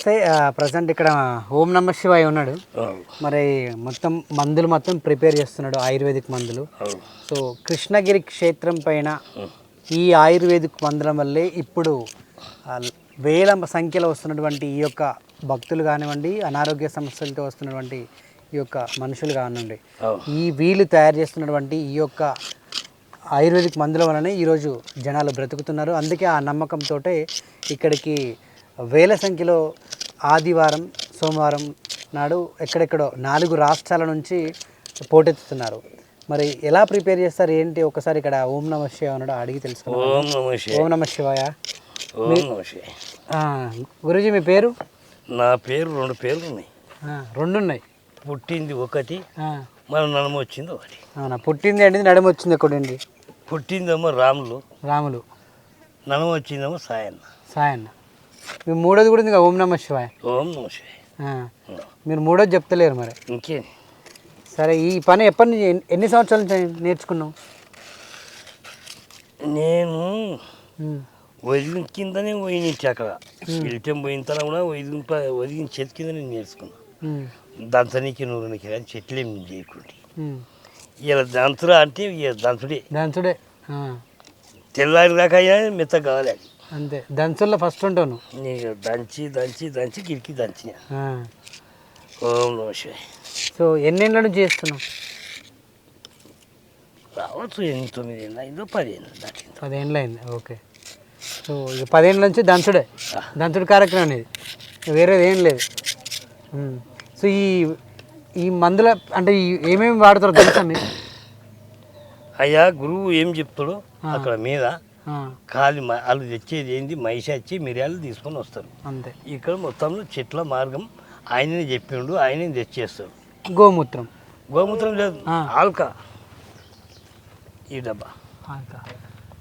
నమస్తే. ప్రజెంట్ ఇక్కడ ఓం నమ శివాయ ఉన్నాడు. మరి మొత్తం మందులు మొత్తం ప్రిపేర్ చేస్తున్నాడు ఆయుర్వేదిక్ మందులు. సో కృష్ణగిరి క్షేత్రం పైన ఈ ఆయుర్వేదిక్ మందుల వల్లే ఇప్పుడు వేల సంఖ్యలో వస్తున్నటువంటి ఈ యొక్క భక్తులు కానివ్వండి అనారోగ్య సమస్యలతో వస్తున్నటువంటి ఈ యొక్క మనుషులు కానివ్వండి ఈ వీళ్ళు తయారు చేస్తున్నటువంటి ఈ యొక్క ఆయుర్వేదిక్ మందుల వలనే ఈరోజు జనాలు బ్రతుకుతున్నారు. అందుకే ఆ నమ్మకంతో ఇక్కడికి వేల సంఖ్యలో ఆదివారం సోమవారం నాడు ఎక్కడెక్కడో నాలుగు రాష్ట్రాల నుంచి పోటెత్తుతున్నారు. మరి ఎలా ప్రిపేర్ చేస్తారు? ఏంటి? ఒకసారి ఇక్కడ ఓం నమ శివాయ ఉన్నాడు అడిగి తెలుసుకున్నాం ఓం నమ శివాయ. ఓం నమ శివాయ. ఓం నమ శివాయ. ఆ, గురూజీ మీ పేరు? నా పేరు రెండు పేర్లు ఉన్నాయి రెండు ఉన్నాయి పుట్టింది ఒకటి మన నడమ వచ్చింది ఒకటి. అవునా? పుట్టింది ఏంటి నడుము వచ్చింది ఒకటి పుట్టిందేమో రాములు. రాములు. నడమ వచ్చిందేమో సాయన్న. సాయన్న. మీ మూడోది కూడా కదా, ఓం నమ శివాయ. ఓం నమ శివాయ. మీరు మూడోది చెప్తలేరు మరి. ఇంకేం? సరే ఈ పని ఎప్పటి నుంచి ఎన్ని- సంవత్సరాల నుంచి నేర్చుకున్నావు? నేను వదిలిన కిందనే పోయినించి అక్కడ. వెళ్తే పోయిన తర్వాత కూడా వదిలిన వదిలిన చెట్టు కింద నేను నేర్చుకున్నా. ఉమ్, దంచనీకి నూరునికి కానీ చెట్లు ఏం చేయకుండా ఉమ్. ఇలా దంతురా అంటే ఇక దంతుడే. దంచుడే ఆ, తెల్లారి దాకా మెత్త కావాలి. అంతే. దంచుల్లో ఫస్ట్ ఉంటావు నువ్వు. నీకు దంచి దంచి దంచి గిరికి దంచిన. ఆ. ఓం నమ సో ఎన్నేళ్ళ నుంచి చేస్తున్నావు? రావచ్చు ఎనిమిది తొమ్మిది ఏళ్ళు అయిందో పది ఏళ్ళు దాటిందో. పదేళ్ళు అయింది ఓకే. సో ఇక పదేళ్ళ నుంచి దంచుడే. దంచుడు కార్యక్రమం అనేది. వేరేది ఏం లేదు. సో ఈ ఈ మందుల అంటే ఈ ఏమేమి వాడతారో తెలుసా మీరు అయ్యా గురువు ఏం చెప్తాడో అక్కడ మీద మ- వాళ్ళు తెచ్చేది ఏంది? మైసాచి మిరియాలు తీసుకొని వస్తారు. అంతే. ఇక్కడ మొత్తంలో చెట్ల మార్గం ఆయననే చెప్పిండు ఆయనే తెచ్చేస్తాడు. గోమూత్రం. గోమూత్రం లేదు. ఆల్కా. ఈ డబ్బా. అంత.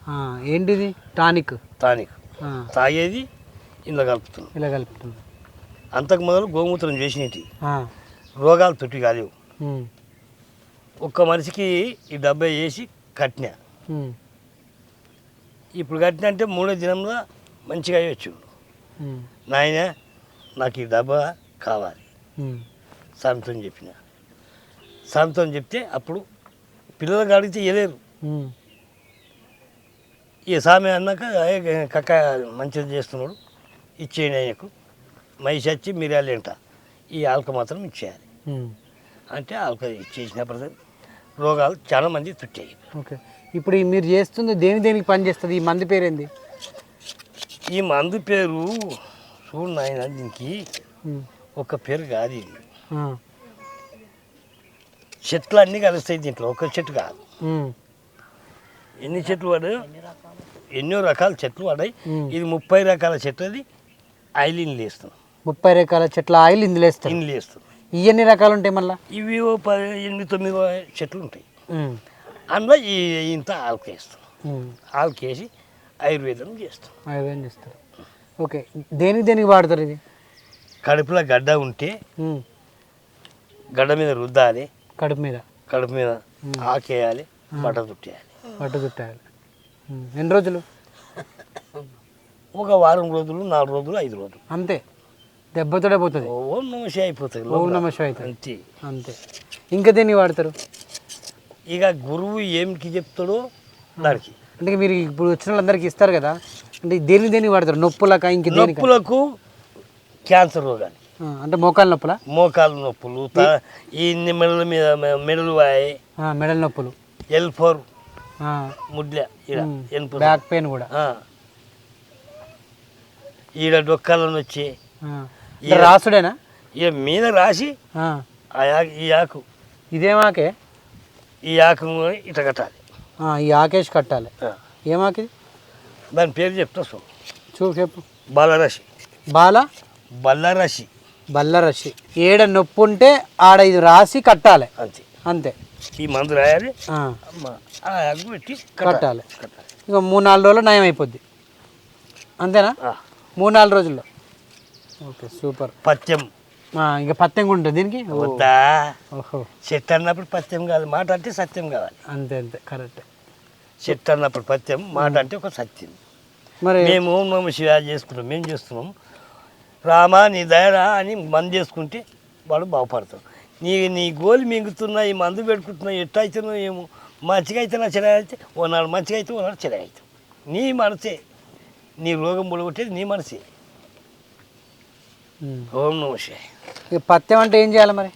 ఆ, ఏంటిది? టానిక్. టానిక్. తాగేది ఇందులో కలుపుతున్నాం ఇలా కలుపుతుంది. అంతకు మొదలు గోమూత్రం చేసినవి ఆ, రోగాలు తొట్టి కాలేవు. ఒక్క మనిషికి ఈ డబ్బా వేసి కట్టినా. ఇప్పుడు కట్టిన అంటే మూడో దినంలో మంచిగా అయ్యొచ్చు. నాయన నాకు ఈ డబ్బా కావాలి. సామెతో చెప్పిన. సామెతో చెప్తే అప్పుడు పిల్లలకు అడిగితే ఇవ్వలేరు ఈ సామె అన్నాక "ఏ, కక్క మంచిది చేస్తున్నాడు. ఇచ్చేయండి ఆయనకు. మైసి వచ్చి మిరియాలు ఏంట ఈ ఆల్క మాత్రం ఇచ్చేయాలి. అంటే ఆల్క ఇచ్చేసినప్పుడు రోగాలు చాలా మంది తుట్టాయి. ఓకే. ఇప్పుడు మీరు చేస్తుంది దేని దేనికి పని చేస్తుంది ఈ మంది పేరేంది? ఈ మందు పేరు చూడు నాయన దీనికి ఒక పేరు కాదు ఇది. చెట్లు అన్నీ కలుస్తాయి దీంట్లో ఒక చెట్టు కాదు. ఎన్ని చెట్లు పడాయి ఎన్నో రకాల చెట్లు పడాయి. ఇది ముప్పై రకాల చెట్లు అది ఆయిల్ ఇన్లు వేస్తున్నాం ముప్పై రకాల చెట్ల ఆయిల్ ఇందులో వేస్తారు. ఇన్లు వేస్తున్నాం ఈ ఎన్ని రకాలు ఉంటాయి మళ్ళా? ఇవి ఓ పది ఎనిమిది తొమ్మిది చెట్లు ఉంటాయి. అందులో ఈ ఇంత ఆల్కేస్తాం ఆల్కేసి ఆయుర్వేదం చేస్తాం. ఆయుర్వేదం చేస్తారు. ఓకే. దేనికి దేనికి వాడతారు ఇది? కడుపులో గడ్డ ఉంటే గడ్డ మీద రుద్దాలి. కడుపు మీద? కడుపు మీద ఆకేయాలి బట్ట చుట్టేయాలి. పట్టు చుట్టాలి ఉమ్, ఎన్ని రోజులు? ఒక వారం రోజులు నాలుగు రోజులు ఐదు రోజులు. అంతే. దెబ్బతోడే పోతుంది. ఓం నమసి అయిపోతుంది ఓం లోపల. నమ శివాయ అవుతుంది అంతే. అంతే. ఇంకా దేనికి వాడతారు? ఇక గురువు ఏమికి చెప్తాడో దానికి. అంటే మీరు ఇప్పుడు వచ్చిన వాళ్ళందరికీ ఇస్తారు కదా అంటే దేని దేనికి వాడతారు? నొప్పులక ఇంక దేనికి? నొప్పులకు క్యాన్సర్ రోగాలు ఆ, అంటే మోకాలు నొప్పులా? మోకాలు నొప్పులు త- ఈ మెడల మీద మెడలు వాయి. మెడల నొప్పులు. ఎల్ ఫోర్ ముడ్ల ఈడ ఎనుపు బ్యాక్ పెయిన్ కూడా. ఆ. ఈడ డొక్కాలను వచ్చి ఆ. అంటే రాసుడేనా? ఇక మీద రాసి ఆ, ఈ ఆకు? ఇదేమాకే ఈ ఆకు ఇట కట్టాలి. ఈ ఆకేష్ కట్టాలి. ఏమాకి దాని పేరు చెప్తా సో. చూ చెప్పు. బలరసి బాల? బల్లరసి బల్లరసి ఏడ నొప్పి ఉంటే ఆడ ఇది రాసి కట్టాలి. అంతే. అంతే. ఈ మందు రాయాలి. పెట్టి కట్టాలి. ఇక మూడు నాలుగు రోజుల్లో నయం అయిపోద్ది అంతేనా. మూడు నాలుగు రోజుల్లో. Okay super. పత్యం. ఇంకా పత్యం ఉంటుంది దీనికి? వద్దా? ఓహో. చెట్టు అన్నప్పుడు పత్యం కాదు మాట అంటే సత్యం కావాలి. అంతే అంతే కరెక్ట్. చెట్టు అన్నప్పుడు పత్యం మాట అంటే ఒక సత్యం. మరి మేము ఓం నమ శివాయ చేసుకుంటాం మేము చేస్తున్నాం. రామా నీ దయరా అని మందు చేసుకుంటే వాడు బాగుపడతాడు నీ నీ గోలు మింగుతున్నా ఈ మందు పెట్టుకుంటున్నా ఎట్లా అవుతున్నావు ఏమో మంచిగా అయితే నా చెడ అయితే ఓనాడు మంచిగా అయితే ఓనాడు చెడ అవుతావు నీ మనసే. నీ రోగం పొడగొట్టేది నీ మనసే. ఓం నమ శివాయ. ఇక పత్యం అంటే ఏం చేయాలి మరి?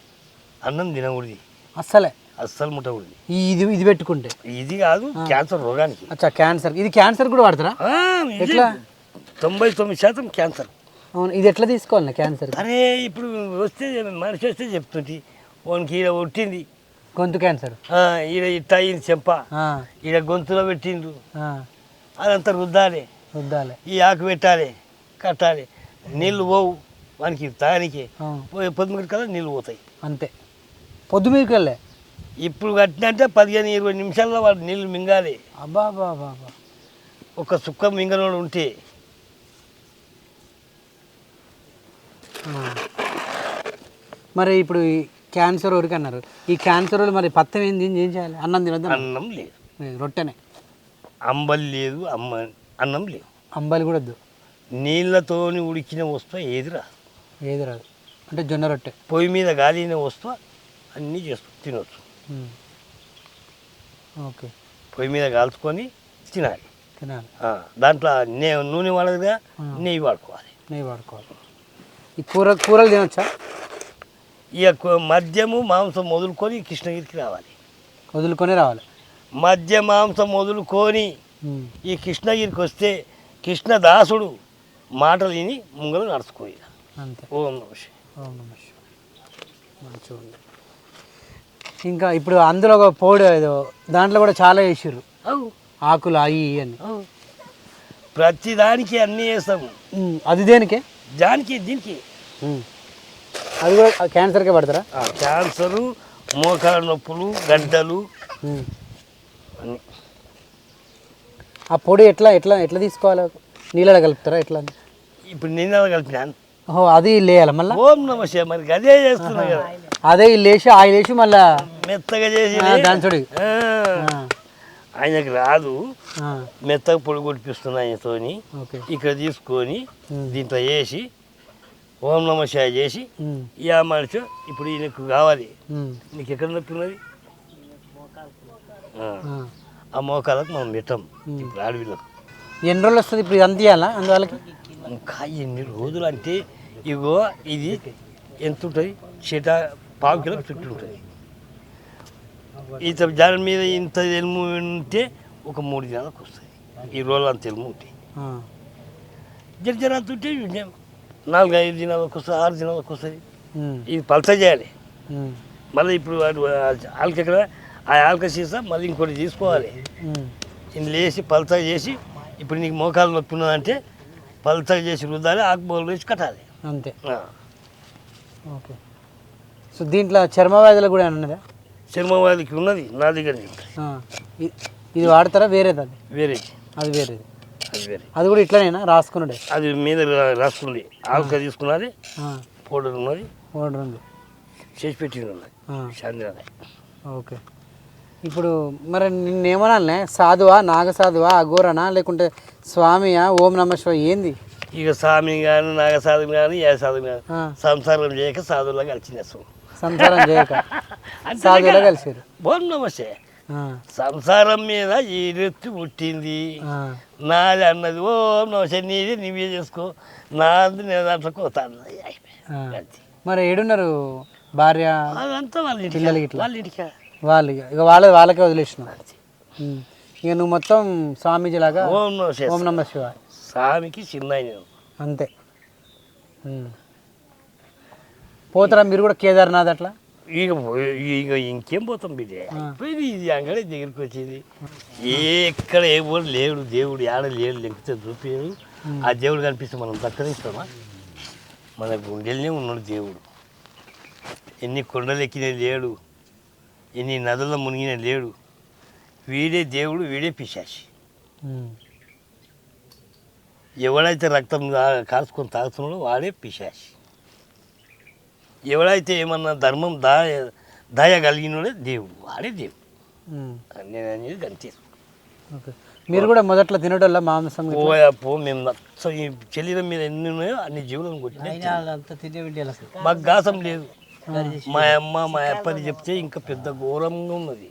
అన్నం తినకూడదు. అస్సలే. అస్సలు ముట్టకూడదు. ఇది ఇది పెట్టుకుంటే. ఇది కాదు క్యాన్సర్ రోగానికి. అచ్చా క్యాన్సర్. ఇది క్యాన్సర్ కూడా వాడతారా? ఎట్లా? తొంభై తొమ్మిది శాతం క్యాన్సర్. అవును ఇది ఎట్లా తీసుకోవాలి క్యాన్సర్? అరే ఇప్పుడు వస్తే మనిషి వస్తే చెప్తుంది. వానికి ఈడ ఒట్టింది. గొంతు క్యాన్సర్. ఈడ ఇట్ట అయింది చెంప. ఈడ గొంతులో పెట్టిండ్రు. అదంతా రుద్దాలి. రుద్దాలి. ఈ ఆకు పెట్టాలి కట్టాలి. నీళ్ళు పోవు. వానికి పోయి పొద్దుమిటి కదా నీళ్ళు పోతాయి. అంతే. పొద్దు మీకు వెళ్ళే ఇప్పుడు కట్టినంటే పదిహేను ఇరవై నిమిషాల్లో వాడు నీళ్ళు మింగాలి. అబ్బా అబ్బా అబ్బా అబ్బా ఒక సుక్క మింగనోడు ఉంటే. మరి ఇప్పుడు క్యాన్సర్ వరకు అన్నారు. ఈ క్యాన్సర్ వాళ్ళు మరి పత్తం ఏంది ఏం చేయాలి? అన్నం తినొద్దు? అన్నం లేదు. రొట్టెనే? అంబలి లేదు అమ్మ అన్నం లేదు. అంబాలి కూడా వద్దు. నీళ్ళతోని ఉడికిన వస్తువు ఏది రాదు ఏది రాదు. అంటే జొన్న రొట్టె. పొయ్యి మీద గాలిన వస్తువు అన్నీ చేస్తూ తినవచ్చు. ఓకే. పొయ్యి మీద కాల్చుకొని తినాలి. తినాలి. దాంట్లో నే నూనె వాడదుగా నెయ్యి వాడుకోవాలి. నెయ్యి వాడుకోవాలి. ఈ కూర కూరలు తినొచ్చా? ఇక మద్యము మాంసం వదులుకొని కృష్ణగిరికి రావాలి. వదులుకొని రావాలి. మద్య మాంసం వదులుకొని. ఈ కృష్ణగిరికి వస్తే కృష్ణదాసుడు మాటలు విని ముంగలు నడుచుకోయి అంతే. ఓం నమః. ఓం నమః. మంచిగా ఇంకా ఇప్పుడు అందులో ఒక పౌడర్ ఏదో దాంట్లో కూడా చాలా వేసిర్రు అవు ఆకులు అవి అని. ప్రతి దానికి అన్నీ వేస్తాము అది దేనికే? దానికి దీనికి. అది కూడా క్యాన్సర్కే పడతారా? ఆ, క్యాన్సరు మోకాల నొప్పులు గడ్డలు. అన్నీ. ఆ పొడి ఎట్లా ఎట్లా ఎట్లా తీసుకోవాలి? నీళ్ళలో కలుపుతారా ఎట్లా? ఇప్పుడు నిన్న కలిపినాను ఓహో అది లేయాలి మళ్ళీ? ఓం నమ మరి అదే చేస్తున్నా కదా. అదే ఇల్లు వేసి ఆయిల్ వేసి మళ్ళా మెత్తగా చేసి ఆ, ఆయనకు రాదు. మెత్తగా పొడి కొట్టిపిస్తున్నా ఆయనతోని. ఇక్కడ తీసుకొని. దీంట్లో వేసి ఓం నమ శివాయ చేసి ఆ మనిషి ఇప్పుడు ఈయనకు కావాలి. నీకు ఎక్కడ నొప్పి ఉన్నది ఆ, మోకాలకు మనం పెట్టాం. ఇప్పుడు ఆడవిళ్ళకు ఎన్ని రోజులు వస్తుంది ఇప్పుడు ఇవ్వాలా అందువల్లకి? ఇంకా ఎన్ని రోజులు అంటే ఇగో ఇది ఎంత ఉంటుంది? చీట పావు కిలో చుట్టూ ఉంటుంది. ఇంత జాల మీద ఇంత ఎలుము ఉంటే ఒక మూడు దినాలకు వస్తుంది. ఈ రోజులు అంత ఎలుము ఉంటాయి జర జర అంత ఉంటే నాలుగు ఐదు దినాలకు వస్తుంది ఆరు దినాలకు వస్తుంది. ఇది పలస చేయాలి. మళ్ళీ ఇప్పుడు ఆల్క ఎక్కడ ఆ ఆల్క సీసా మళ్ళీ ఇంకోటి తీసుకోవాలి. ఉమ్, ఇందులో వేసి పలసగా చేసి ఇప్పుడు నీకు మోకాలు నొప్పి ఉన్నదంటే పలసగా చేసి రుద్దాలి ఆకుబోలు వేసి కట్టాలి. అంతే. ఓకే. సో దీంట్లో చర్మ వ్యాధులు కూడా ఉన్నదా చర్మవాదికి ఉన్నది నా దగ్గర ఇది వాడతారా? వేరేది అది? వేరే అది వేరేది. అది వేరే అది కూడా iట్లనేనా రాసుకున్నాడే అది మీద రాసుకుంది. ఆల్క తీసుకున్నది పౌడర్ ఉన్నది. ఓడర్ ఉంది. చేసి పెట్టి ఉన్నది. ఓకే. ఇప్పుడు మరి నిన్నేమనాలనే? సాధువా? నాగ సాధువా అఘోరనా? లేకుంటే స్వామియా? ఓం నమ శివ ఏంది? ఇక స్వామి కానీ నాగ సాధువు కానీ ఏ సాధువు కానీ సంసారం చేయక సాధువులా కలిసింది సంసారం చేయక. సాధువులో కలిసారు. బోన్ నమస్తే సంసారం మీద ఈ రెత్తు పుట్టింది. నాది అన్నది ఓ నమస్తే నీది నీవే చేసుకో. నాది నేను దాంట్లో అంతే. మరి ఏడున్నారు భార్య అదంతా వాళ్ళ ఇంటికి? వాళ్ళ ఇంటికి? వాళ్ళు ఇక ఇక వాళ్ళ వాళ్ళకే వదిలేసినావు ఉమ్. ఇక నువ్వు మొత్తం స్వామీజీ లాగా ఓం ఓం నమ శివ స్వామికి చిన్న నేను అంతే. ఉమ్. పోతారా మీరు కూడా కేదార్నాథ్ అట్లా? ఇక పోయి- ఇక ఇంకేం పోతాం బిడ్డ పోయింది ఇది అంగడి దగ్గరికి వచ్చింది. ఎక్కడ ఏ కూడా లేడు దేవుడు ఆడ లేడు లెక్కితే చూపించడు ఆ దేవుడు కనిపిస్తే మనం దక్కనిస్తామా మన గుండెలనే ఉన్నాడు దేవుడు. ఎన్ని కొండలు ఎక్కిన లేడు. ఎన్ని నదుల్లో మునిగిన లేడు. వీడే దేవుడు వీడే పిశాచి. ఎవడైతే రక్తం కాల్చుకొని తాగుతున్నాడో వాడే పిశాచి. ఎవడైతే ఏమన్నా ధర్మం దాయ దయ కలిగినోడే దేవుడు వాడే దేవుడు. నేను అనేది ఓకే. మీరు కూడా మొదట్లో తినడల్లా మాంసం పోయాపో మేము శరీరం మీద ఎన్ని ఉన్నాయో అన్ని జీవులను అసలు మాకు గాసం లేదు. మా అమ్మ మా అప్పది చెప్తే ఇంకా పెద్ద ఘోరంగా ఉన్నది.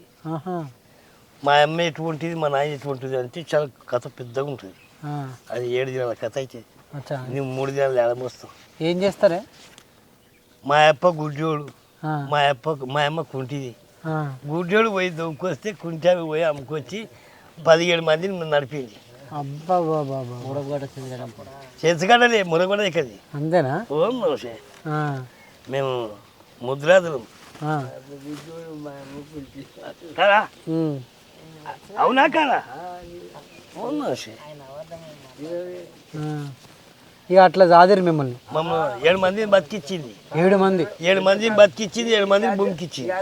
మా అమ్మ ఎటువంటిది మా నాయన ఎటువంటిది అంటే చాలా కథ పెద్దగా ఉంటుంది. ఆ. అది ఏడు దినాల కథ అయితే. అచ్చా. నువ్వు మూడు దినాలు ఏడమోస్తావు ఏం చేస్తారే? మా అప్ప గుడ్డోడు. మా అప్ప మా అమ్మ కుంటిది. గుడ్డోడు పోయి దొంకొస్తే కుంటావి పోయి అమ్ముకొచ్చి పదిహేడు మందిని నడిపింది. చేతగడలే మురగొడ ఇక్కది అంతేనా? ఓం నమస్తే. మేము ముద్రాదులు. కదా. అవునా కాదా. ఇక అట్లా చాదిరు మిమ్మల్ని. మమ్మల్ని ఏడు మందిని బతికిచ్చింది. ఏడు మంది. ఏడు మందిని బతికిచ్చింది ఏడు మందిని భూమికిచ్చింది.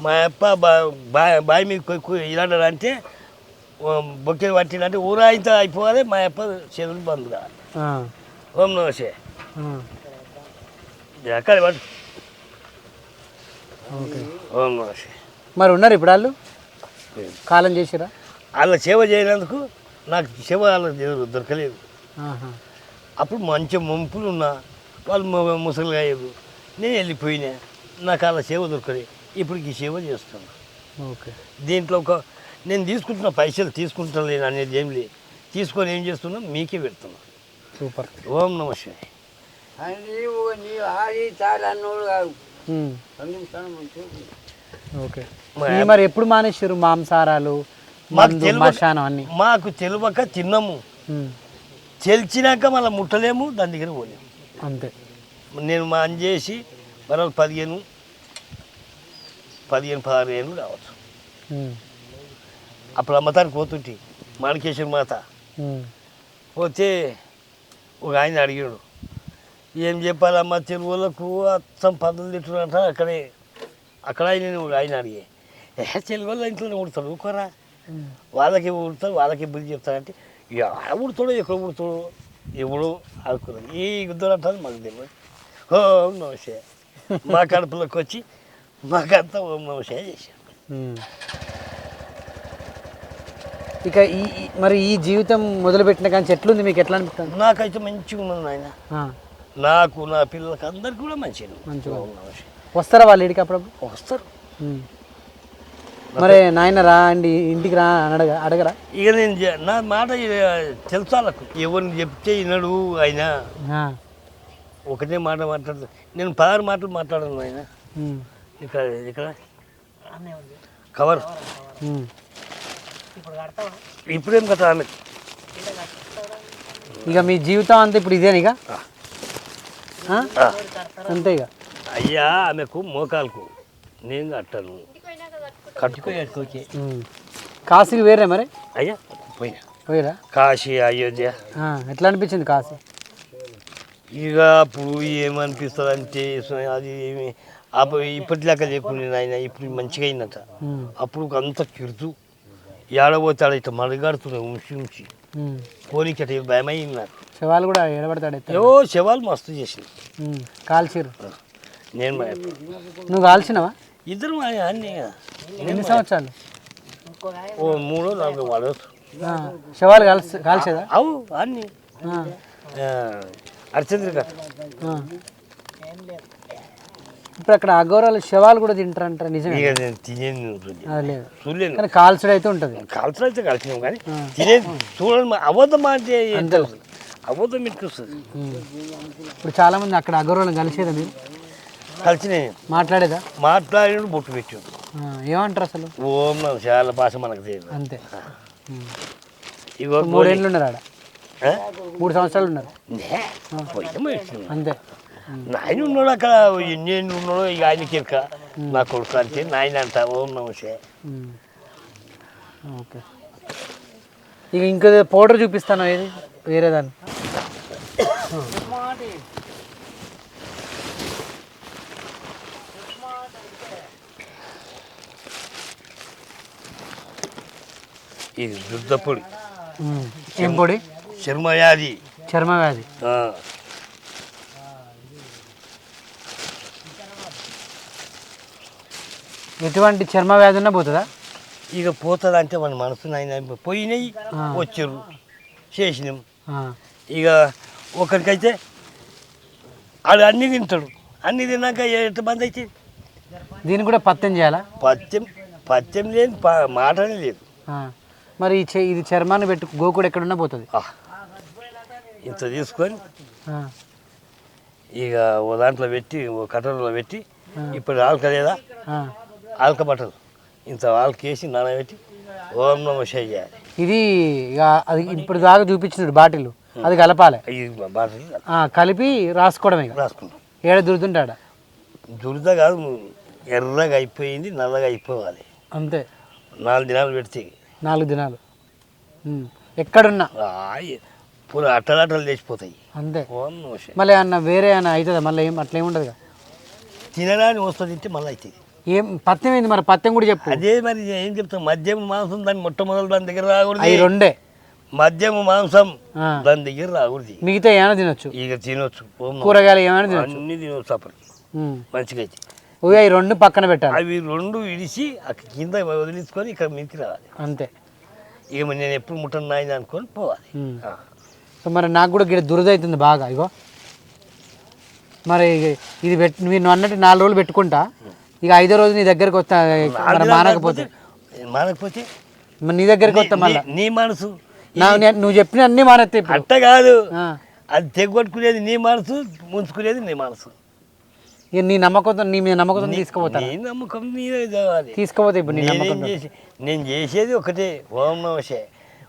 మా అప్ప బా- బా- బావి మీద ఇలాంటి అంటే బొక్కెలు పట్టినంటే ఊరాయింత అయిపోవాలి మా అప్ప చేతులు బంద్ కావాలి. ఓం ఆ. ఎక్కడ పట్టు ఓకే. ఓం మరి ఉన్నారు ఇప్పుడు వాళ్ళు? కాలం చేసిరా? వాళ్ళ సేవ చేయనందుకు నాకు సేవ వాళ్ళ దొరకలేదు. అప్పుడు మంచి ముంపులు ఉన్నా వాళ్ళు ముసలిగా అయ్యారు నేను వెళ్ళిపోయినా నాకు వాళ్ళ సేవ దొరకలేదు. ఇప్పుడు ఈ సేవ చేస్తాను ఓకే. దీంట్లో ఒక నేను తీసుకుంటున్న పైసలు తీసుకుంటలేను అనేది ఏం లేదు. తీసుకొని ఏం చేస్తున్నా మీకే పెడుతున్నా. సూపర్. ఓం నమ శివాయ. నీవు నీవు ఆడి తాడన్నోడు కాదు. ఉమ్. అందుకు ఓకే. మరి ఎప్పుడు తెలియక- మశానం అన్ని? మాకు తెలియక తిన్నాము. ఉమ్. తెలిసినాక మళ్ళీ ముట్టలేము దాని దగ్గర పోలేము. అంతే. నేను మా అని చేసి మరొక పదిహేను పదిహేను పదహారు ఏళ్ళు రావచ్చు. అప్పుడు అమ్మతానికి పోతుంటే మాణికేశ్వర మాత. పోతే ఒక ఆయన అడిగాడు ఏం చెప్పాలమ్మా తెలుగులకు? అత్తం పదులు తిట్టునంట అక్కడే అక్కడ ఆయన ఒక ఆయన అడిగే ఏ తెలుగులో ఇంట్లోనే ఉడతాడు ఊకోరా వాళ్ళకి ఉడతాడు వాళ్ళకి బుద్ధి చెప్తారంటే ఎక్కడ ఉడతాడో ఎక్కడ ఉడతాడు ఎవడు అనుకున్నాడు. ఈ గుద్దలు అంటారు మాకు తెలియదు ఓం నమస్తే మా కడుపులోకి వచ్చి మాకంతా ఓం నమస్తే చేశారు ఇక ఈ మరి ఈ జీవితం మొదలుపెట్టిన కానీ ఎట్లుంది మీకు ఎట్లా అనిపిస్తుంది? నాకైతే మంచిగా ఉన్నది నాయన. ఆ. నాకు నా పిల్లలకి అందరికి కూడా మంచిగా మంచిగా వస్తారా వాళ్ళ ఇంటికి అప్పుడప్పుడు? వస్తారు. మరి నాయన రా అండి ఇంటికి రా అని అడగ అడగరా? ఇక నేను నా మాట తెలుసు వాళ్ళకు ఎవరిని చెప్తే వినడు ఆయన. ఆ. ఒకటే మాట మాట్లాడదు. నేను పదహారు మాటలు మాట్లాడను ఆయన. ఇక్కడ ఇక్కడ. కవర్. ఇప్పుడేం కదా ఆమె? ఇక మీ జీవితం అంతా ఇప్పుడు ఇదేనా ఇక. అంతే ఇక. అయ్యా ఆమెకు మోకాలకు. నేను కట్టను. కట్టుకో ఉమ్. కాశీకి వేరే మరి? అయ్యా పోయినా. పోయిరా కాశీ అయోధ్య. ఎట్లా అనిపించింది కాశీ? ఇక అప్పుడు ఏమనిపిస్తుంది అంటే అది ఏమి అప్పుడు ఇప్పటిలాగా లేకుండా ఆయన ఇప్పుడు మంచిగా అయిందట. అప్పుడు అంత కిరుతు ఏడబోతాడు ఇట్లా మడగాడుతున్నాయి ఉంచి ఉంచి. పోనీకి అట్లా భయం అయింది నాకు శవాలు కూడా ఎడబడతాడు. ఏవో శవాలు మస్తు చేసింది ఉమ్. కాల్చిర్రు. నేను నువ్వు కాల్చినవా? ఇద్దరు అన్ని ఎన్ని సంవత్సరాలు? ఓ మూడో నాలుగో ఆ, శవాలు కాల్చి కాల్చేదా? అవు అన్ని. ఆ, అర్చంద్రిక ఆ. ఇప్పుడు అక్కడ అఘోరాలు శవాలు కూడా తింటారంటారు? నిజమే. ఇక నేను తినేది లేదు. చూడలేను కానీ కాల్చుడు అయితే ఉంటుంది. కాల్చడం అయితే కలిసినాం కానీ తినేది చూడండి మా అబద్ధం అంటే అబద్ధం ఉమ్. ఇప్పుడు చాలా మంది అక్కడ అఘోరాలను కలిసేదా మీరు? కలిసినే మాట్లాడేదా? మాట్లాడినప్పుడు బొట్టు పెట్టాడు ఆ, ఏమంటారు అసలు? ఓం నాకు చాలా భాష మనకు తెలియదు. అంతే. ఉమ్. ఇగో మూడేళ్ళు ఉన్నారు ఆడ. ఆ? మూడు సంవత్సరాలు ఉన్నారు. నే? అంతే. నాయన ఉన్నాడు అక్కడ ఎన్ని ఏళ్ళు ఉన్నాడో ఇక ఆయనకి ఎక్క నా కొడుకు అంటే నాయన అంట ఓం నమస్తే. ఓకే ఇక ఇంకో పౌడర్ చూపిస్తాను ఏది వేరే దాన్ని ఇది దుద్దపొడి. ఏం పొడి చర్మవ్యాధి చర్మ వ్యాధి ఆ. ఎటువంటి చర్మ వ్యాధి ఉన్నా పోతుందా? ఇక పోతుంది అంటే మన మనసు పోయినాయి వచ్చారు చేసినాం. ఇక ఒకరికైతే ఆడు అన్నీ తింటాడు. అన్నీ తిన్నాక ఎంతమంది అయితే? దీనికి కూడా పత్యం చేయాలా? పత్యం పత్యం లేదు మాటనే లేదు. మరి ఇది చర్మాన్ని పెట్టు గోకుడు ఎక్కడున్నా పోతుంది. ఇంత తీసుకొని ఇక ఓ దాంట్లో పెట్టి ఓ కటోరలో పెట్టి ఇప్పుడు ఆల్క లేదా ఆ. ఆల్క బట్టలు ఇంత ఆల్క వేసి నానబెట్టి ఓం నమ శివాయ. చేయాలి ఇది ఇక అది ఇప్పుడు దాకా చూపించినాడు బాటిల్. అది కలపాలి. ఇది బాటలు ఆ, కలిపి రాసుకోవడం ఇక. రాసుకుంటాం. ఏడ దురుతుంటాడ దురద కాదు ఎర్రగా అయిపోయింది నల్లగా అయిపోవాలి. అంతే. నాలుగు దినాలు పెడితే. నాలుగు దినాలు. ఉమ్. ఎక్కడున్నా? ఆయ, పూర అట్టలట్టలు తెచ్చిపోతాయి. అంతే. ఓం నమ శివాయ. మళ్ళీ అన్న వేరే అన్న అవుతుందా మళ్ళీ ఏం అట్లా ఏముండదు తినడానికి వస్తుంది తింటే మళ్ళీ అవుతుంది ఏం పత్యం ఏంది మరి? పత్యం కూడా చెప్పు. అదే మరి ఏం చెప్తాం మద్యం మాంసం దాని మొట్టమొదటి దాని దగ్గర రాకూడదు. అవి రెండే. మద్యం మాంసం. దాని దగ్గర రాకూడదు. మిగతా ఏమైనా తినొచ్చు. ఇక తినొచ్చు. కూరగాయలు ఏమైనా తినొచ్చు. అన్ని తినొచ్చు అప్పటికి. మంచిగా అయితే. ఓ అవి రెండు పక్కన పెట్టాలి. అవి రెండు ఇడిచి అక్కడ కింద వదిలించుకొని ఇక్కడ మీదకి రావాలి. అంతే. ఇక నేను ఎప్పుడు ముట్టను నాయన అనుకొని పోవాలి. సో మరి నాకు కూడా గిడ దురద అవుతుంది బాగా ఇగో. మరి ఇది పెట్టి మీరు అన్నట్టు నాలుగు రోజులు పెట్టుకుంటా. ఇక ఐదో రోజు నీ దగ్గరికి వస్తా మానకపోతే? మానకపోతే నీ దగ్గరికి వస్తా మళ్ళీ? నీ- మనసు. నువ్వు చెప్పిన అన్ని ఇప్పుడు. అట్ట కాదు. అది తెగొట్టుకునేది నీ మనసు ముంచుకునేది నీ మనసు. ఇక నీ నమ్మకంతో నీ మీద నమ్మకంతో తీసుకుపోతా నీ నమ్మకం నీదే కావాలి. తీసుకుపోతే ఇప్పుడు నీ నేనేం నమ్మకంతో చేసి నేను చేసేది ఒకటే. ఓం నమ శివాయ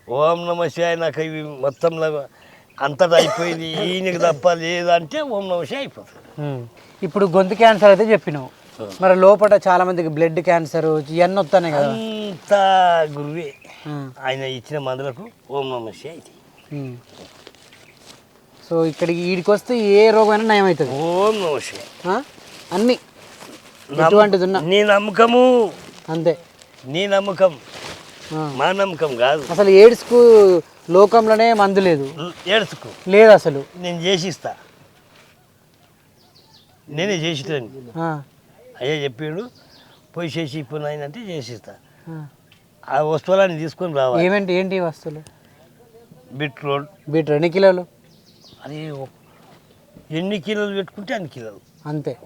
ఓం నమ శివాయ నాకు ఇవి మొత్తంలో అంతటా అయిపోయింది. ఈయనకి తప్ప లేదంటే ఓం నమ శివాయ అయిపోతుంది. ఇప్పుడు గొంతు క్యాన్సర్ అయితే చెప్పినావు. మరి లోపల చాలా మందికి బ్లడ్ క్యాన్సర్ ఇవన్నీ వస్తాయి కదా. అంత గురువే. ఆయన ఇచ్చిన మందులకు ఓం నమ. సో ఇక్కడికి వీడికి వస్తే ఏ రోగమైనా నయం అవుతుంది ఓం నమ? అన్ని. ఎటువంటిది ఉన్నా నీ నమ్మకము. అంతే. నీ నమ్మకం. మా నమ్మకం కాదు. అసలు ఎయిడ్స్కు లోకంలోనే మందు లేదు. ఏడుచుకో లేదు అసలు నేను చేసిస్తా. నేనే ఆ. అయ్యా చెప్పాడు పోయి చేసి ఇప్పుడు అంటే చేసిస్తా. ఆ. వస్తువులన్నీ తీసుకొని రావాలి. ఏమేంటి ఏంటి వస్తువులు? బీట్రూట్. బీట్ ఎన్ని కిలోలు? అది ఎన్ని కిలోలు పెట్టుకుంటే అన్ని కిలోలు. అంతే.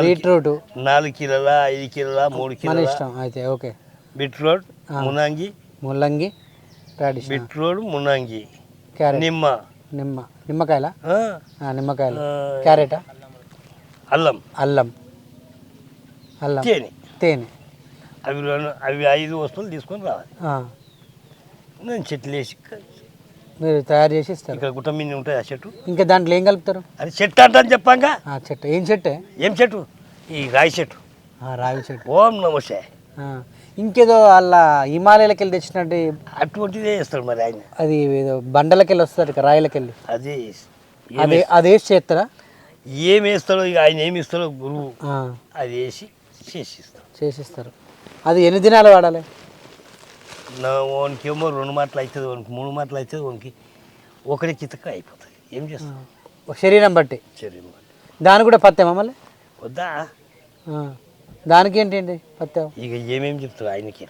బీట్రూట్. నాలుగు కిలోల ఐదు కిలోల మూడు కిలోల. ఇష్టం అయితే ఓకే. బీట్రూట్ మునంగి. ముల్లంగి బీట్రూట్ మునంగి. క్యారెట్. నిమ్మ. నిమ్మ. నిమ్మకాయల? నిమ్మకాయలు. క్యారెటా? అల్లం. అల్లం. అల్లం. తేనె. తేనె. అవి అవి ఐదు వస్తువులు తీసుకొని రావాలి. నేను చెట్లు వేసి మీరు తయారు చేసి ఇస్తారు. ఇక్కడ గుట్ట మీద ఉంటాయి ఆ చెట్టు. ఇంకా దాంట్లో ఏం కలుపుతారు? అది చెట్టు అంటాను చెప్పాక ఆ చెట్టు. ఏం చెట్టే? ఏం చెట్టు? ఈ రాయి చెట్టు. రావి చెట్టు. ఓం నమస్తే. ఇంకేదో వాళ్ళ హిమాలయాలకి వెళ్ళి తెచ్చినట్టు అటువంటిదే వేస్తాడు మరి ఆయన. అది ఏదో బండలకి వెళ్ళి వస్తారు ఇక రాయలకి వెళ్ళి అదే అదే అదేసి చేస్తారా? ఏం వేస్తాడో ఇక ఆయన ఏమి ఇస్తాడో గురువు. అది వేసి చేసిస్తాడు చేసిస్తారు. అది ఎన్ని దినాలు వాడాలి? నా వానికి ఏమో రెండు మాటలు అవుతుంది వానికి మూడు మాటలు అవుతుంది వానికి ఒకటి కితక అయిపోతుంది. ఏం చేస్తాం ఒక శరీరం బట్టి. సరే దానికి కూడా పత్యమా మళ్ళీ? వద్దా. దానికి ఏంటి ఏంటి పత్యం? ఇక ఏమేమి చెప్తాడు ఆయనకి.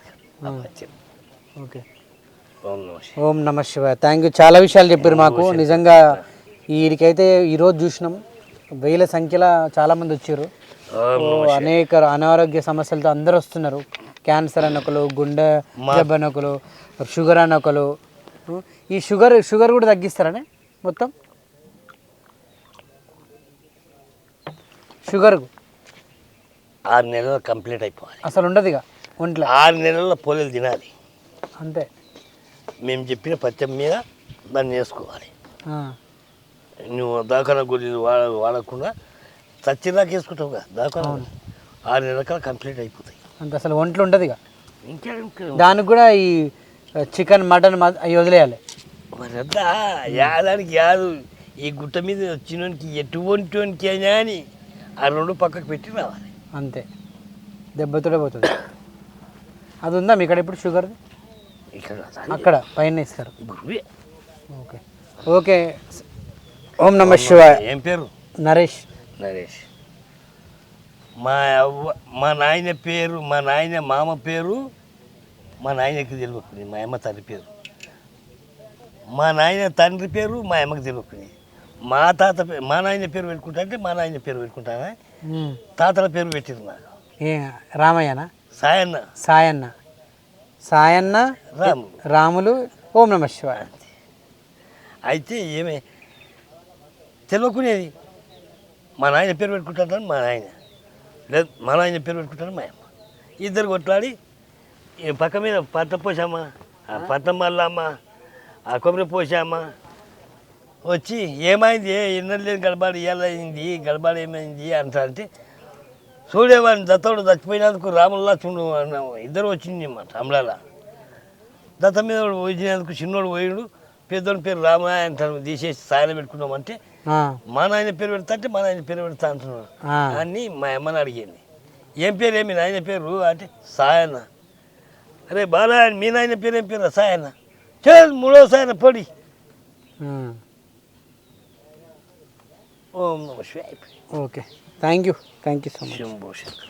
ఓకే. ఓం నమ శివాయ. థ్యాంక్ యూ చాలా విషయాలు చెప్పారు మాకు. నిజంగా వీడికైతే ఈరోజు చూసినాం. వేల సంఖ్యలో చాలామంది వచ్చారు. అనేక అనారోగ్య సమస్యలతో అందరూ వస్తున్నారు. క్యాన్సర్ అని ఒకరు గుండె జబ్బు అని ఒకరు షుగర్ అని ఒకరు ఈ షుగర్ షుగర్ కూడా తగ్గిస్తారనే మొత్తం? షుగర్. ఆరు నెలలు కంప్లీట్ అయిపోవాలి. అసలు ఉండదు ఇక ఒంట్లో? ఆరు నెలల్లో పోలేలు తినాలి. అంతే. మేము చెప్పిన పత్యం మీద దాన్ని వేసుకోవాలి. నువ్వు దాకాన గురించి వాడ వాడకుండా చచ్చిదాకా వేసుకుంటావు కదా దాకాన ఆరు నెలల కంప్లీట్ అయిపోతాయి. అంతే అసలు ఒంట్లో ఉండదు ఇక. ఇంకా ఇంకా దానికి కూడా ఈ చికెన్ మటన్ అవి వదిలేయాలి. మరి అద్దా యాదానికి యాదు ఈ గుట్ట మీద వచ్చినోనికి ఎటువంటి అయినా అని ఆ రెండు పక్కకు పెట్టి రావాలి. అంతే. దెబ్బతోనే పోతుంది. అది ఉందా మీ ఇక్కడ ఇప్పుడు షుగర్? ఇక్కడ అక్కడ పైన ఇస్తారు. గురువే. ఓకే. ఓకే. ఓం నమ శివాయ. ఏం పేరు? నరేష్. నరేష్. మా అవ్వ మా నాయన పేరు మా నాయన మామ పేరు మా నాయనకి తెలియకుండా మా అమ్మ తండ్రి పేరు. మా నాయన తండ్రి పేరు మా అమ్మకి తెలియకుండా మా తాత మా నాయన పేరు పెట్టుకుంటా అంటే మా నాయన పేరు పెట్టుకుంటానా. తాతల పేరు పెట్టింది నాకు. రామయ్యనా? సాయన్న. సాయన్న. సాయన్న రాము రాములు ఓం నమ శివాయ. అయితే ఏమే తెలియకునేది మా నాయన పేరు పెట్టుకుంటాను మా నాయన. లేదు మా నాయన పేరు పెట్టుకుంటాను మా అమ్మ. ఇద్దరు కొట్లాడి ఈ పక్క మీద పట్ట పోసామా ఆ పట్ట మల్లమ్మ ఆ కొబ్బరి పోసామా. వచ్చి ఏమైంది? ఏ ఎన్నో లేని గడబాడు ఏమైంది గడబాడు ఏమైంది అంట చూడేవాడిని దత్తోడు చచ్చిపోయినందుకు రాముల్లా చూడు అన్నాము. ఇద్దరు వచ్చింది అన్నమాట అమలాల దత్త మీద వచ్చినందుకు చిన్నోడు పోయిడు పెద్దోడి పేరు రామయ్య అంటాను తీసేసి సాయన పెట్టుకున్నామంటే మా నాయన పేరు పెడతా అంటే మా నాయన పేరు పెడతా అంటున్నాడు. ఆ. అని మా అమ్మని అడిగింది. ఏం పేరు? ఏమి? నాయన పేరు? అంటే సాయన అరే బాలా మీ నాయన పేరు ఏం పేరు? సాయన చల్ మూడో సాయన పొడి. ఓం నమ okay. Thank you thank you so much Shambho Shankar.